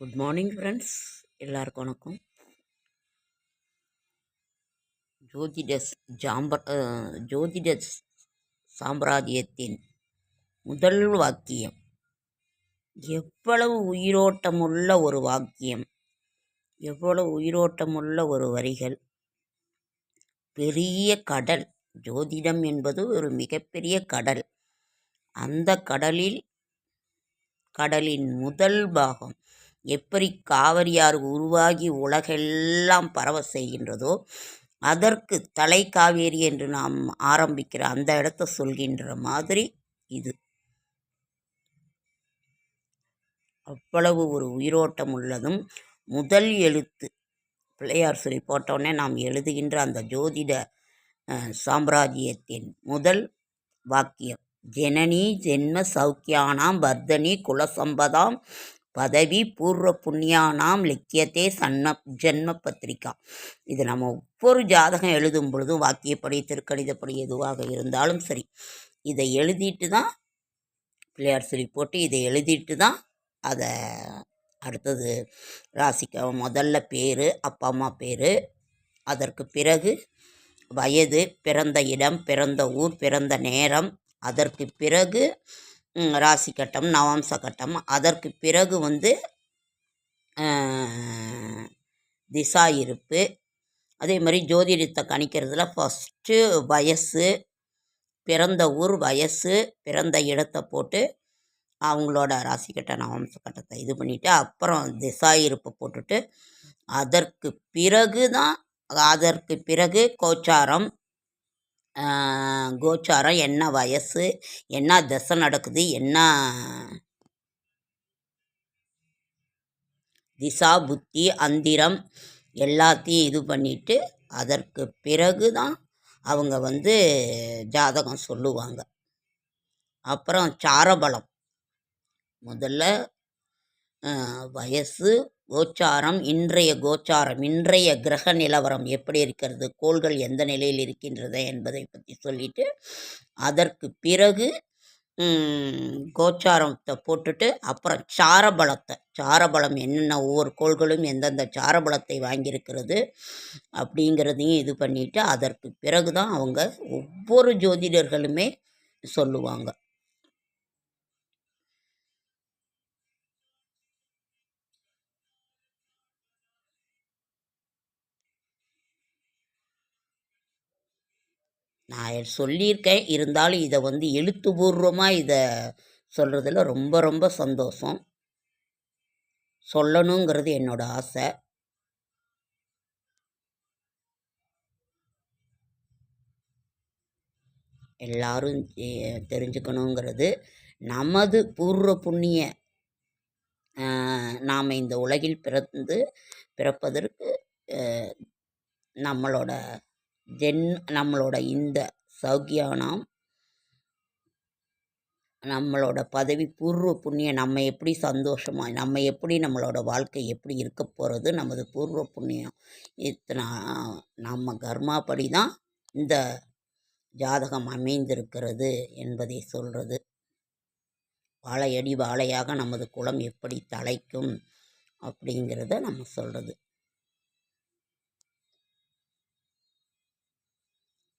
Good morning friends எல்லாருக்கும் வணக்கம். ஜோதிட ஜாம்ப ஜோதிட சாம்ராஜ்யத்தின் முதல் வாக்கியம் எவ்வளவு உயிரோட்டமுள்ள ஒரு வாக்கியம் எவ்வளவு உயிரோட்டமுள்ள ஒரு வரிகள் பெரிய கடல் ஜோதிடம் என்பது ஒரு மிகப்பெரிய கடல். அந்த கடலில் கடலின் முதல் பாகம் எப்படி காவிரியாறு உருவாகி உலகெல்லாம் பரவ செய்கின்றதோ அதற்கு தலை காவேரி என்று நாம் ஆரம்பிக்கிற அந்த இடத்த சொல்கின்ற மாதிரி இது. அவ்வளவு ஒரு உயிரோட்டம் உள்ளதும் முதல் எழுத்து. பிள்ளையார் சொல்லி போட்டோடனே நாம் எழுதுகின்ற அந்த ஜோதிட சாம்ராஜ்யத்தின் முதல் வாக்கியம் ஜனனி ஜென்ம சௌக்கியானாம் வர்தனி குலசம்பதாம் பதவி பூர்வ புண்ணியானாம் லிக்கியத்தே சன்ம ஜென்ம பத்திரிக்கா இது நம்ம ஒவ்வொரு ஜாதகம் எழுதும் பொழுதும் வாக்கியப்படி திருக்கணிதப்படி எதுவாக இருந்தாலும் சரி இதை எழுதிட்டு தான் பிள்ளையார் சொல்லி போட்டு இதை எழுதிட்டு தான் அதை அடுத்தது ராசிக்க முதல்ல பேர் அப்பா அம்மா பேர் அதற்கு பிறகு வயது பிறந்த இடம் பிறந்த ஊர் பிறந்த நேரம் அதற்கு பிறகு ராசி கட்டம் நவாம்ச கட்டம். அதற்கு பிறகு வந்து திசா இருப்பு. அதே மாதிரி ஜோதிடத்தை கணிக்கிறதுல ஃபஸ்ட்டு வயசு பிறந்த ஊர் வயசு பிறந்த இடத்த போட்டு அவங்களோட ராசி கட்ட நவம்ச கட்டத்தை இது பண்ணிவிட்டு அப்புறம் திசா இருப்பை போட்டுட்டு அதற்கு பிறகு தான் அதற்கு பிறகு கோச்சாரம் கோச்சாரம் என்ன வயசு என்ன தசை நடக்குது என்ன திசா புத்தி அந்திரம் எல்லாத்தையும் இது பண்ணிவிட்டு அதற்கு பிறகு தான் அவங்க வந்து ஜாதகம் சொல்லுவாங்க. அப்புறம் சாரபலம். முதல்ல வயசு கோச்சாரம் இன்றைய கோச்சாரம் இன்றைய கிரக நிலவரம் எப்படி இருக்கிறது? கோள்கள் எந்த நிலையில் இருக்கின்றது என்பதை பற்றி சொல்லிவிட்டு அதற்கு பிறகு கோச்சாரத்தை போட்டுட்டு அப்புறம் சாரபலத்தை. சாரபலம் என்னென்ன ஒவ்வொரு கோள்களும் எந்தெந்த சாரபலத்தை வாங்கியிருக்கிறது அப்படிங்கிறதையும் இது பண்ணிவிட்டு அதற்கு பிறகு தான் அவங்க ஒவ்வொரு ஜோதிடர்களுமே சொல்லுவாங்க. நான் சொல்லியிருக்கேன். இருந்தாலும் இதை வந்து எழுத்துபூர்வமாக இதை சொல்கிறதுல ரொம்ப ரொம்ப சந்தோஷம். சொல்லணுங்கிறது என்னோடய ஆசை. எல்லாரும் தெரிஞ்சுக்கணுங்கிறது நமது பூர்வ புண்ணிய நாம் இந்த உலகில் பிறந்து பிறப்பதற்கு நம்மளோட ஜென் நம்மளோட இந்த சௌக்கியானாம் நம்மளோட பதவி பூர்வ புண்ணியம் நம்ம எப்படி சந்தோஷமாக நம்ம எப்படி நம்மளோட வாழ்க்கை எப்படி இருக்க போகிறது நமது பூர்வ புண்ணியம். இத்தனை நம்ம கர்மாப்படி தான் இந்த ஜாதகம் அமைந்திருக்கிறது என்பதை சொல்கிறது வாழையடி வாழையாக நமது குலம் எப்படி தலைக்கும் அப்படிங்கிறத நம்ம சொல்கிறது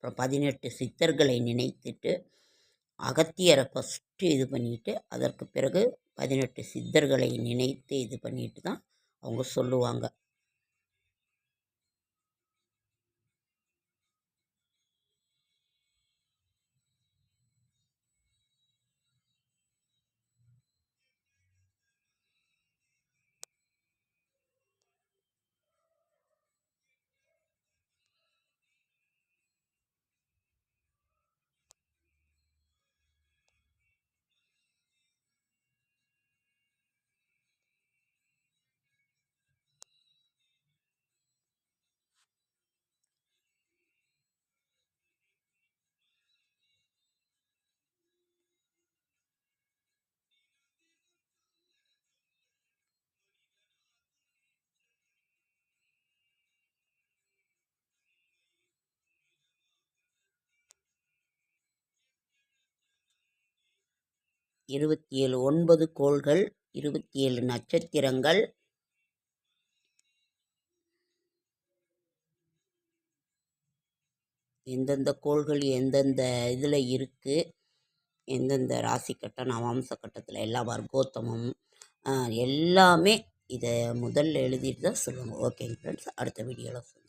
அப்புறம் பதினெட்டு சித்தர்களை நினைத்துட்டு அகத்தியரை ஃபஸ்ட்டு இது பண்ணிவிட்டு அதற்கு பிறகு பதினெட்டு சித்தர்களை நினைத்து இது பண்ணிட்டு தான் அவங்க சொல்லுவாங்க. இருபத்தி ஏழு ஒன்பது கோள்கள் இருபத்தி ஏழு நட்சத்திரங்கள். எந்தெந்த கோள்கள் எந்தெந்த இதில் இருக்குது எந்தெந்த ராசி கட்டம் நவாம்ச கட்டத்தில் எல்லா வர்க்கோத்தமம் எல்லாமே இதை முதல்ல எழுதிட்டு தான் சொல்லுங்கள் ஓகேங்க ஃப்ரெண்ட்ஸ் அடுத்த வீடியோவில் சொல்லுங்கள்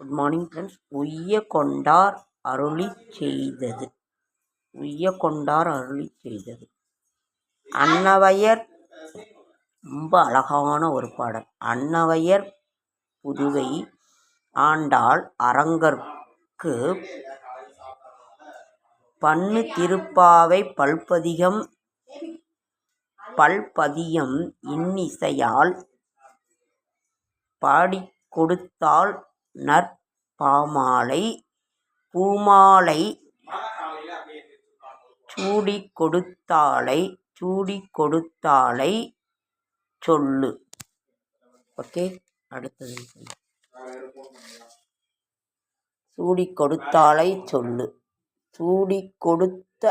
குட் மார்னிங் ஃப்ரெண்ட்ஸ் உய்ய கொண்டார் அருளி செய்தது. உய்ய கொண்டார் அருளி செய்தது. அன்னவையர் ரொம்ப அழகான ஒரு பாடல். அன்னவையர் புதுவை ஆண்டாள் அரங்கற்கு பண்ணு திருப்பாவை பல்பதிகம் பல்பதியம் இன்னிசையால் பாடி கொடுத்தால் நற்பாமாலை பூமாலை சூடி கொடுத்தாளை சூடி கொடுத்தாளை சொல்லு. ஓகே அடுத்தது சூடி கொடுத்தாளை சொல்லு. சூடி கொடுத்த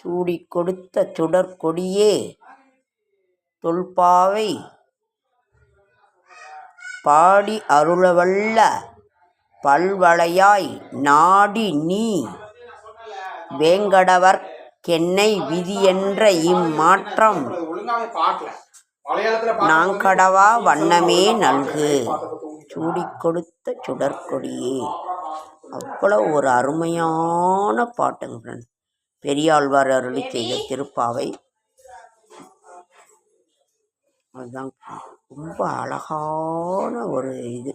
சூடி கொடுத்த சுடற்கொடியே தொல்பாவை பாடி அருளவல்ல பல்வளையாய் நாடி நீ. வேங்கடவர் கென்னை விதி என்ற இம்மாற்றம். நாங்கடவா வண்ணமே நல்கு. சூடிக் கொடுத்த சுடற்கொடியே. அவ்வளோ ஒரு அருமையான பாட்டுங்க பெரியாழ்வார் அருளி செய்த திருப்பாவை அதுதான் ரொம்ப அழகான ஒரு இது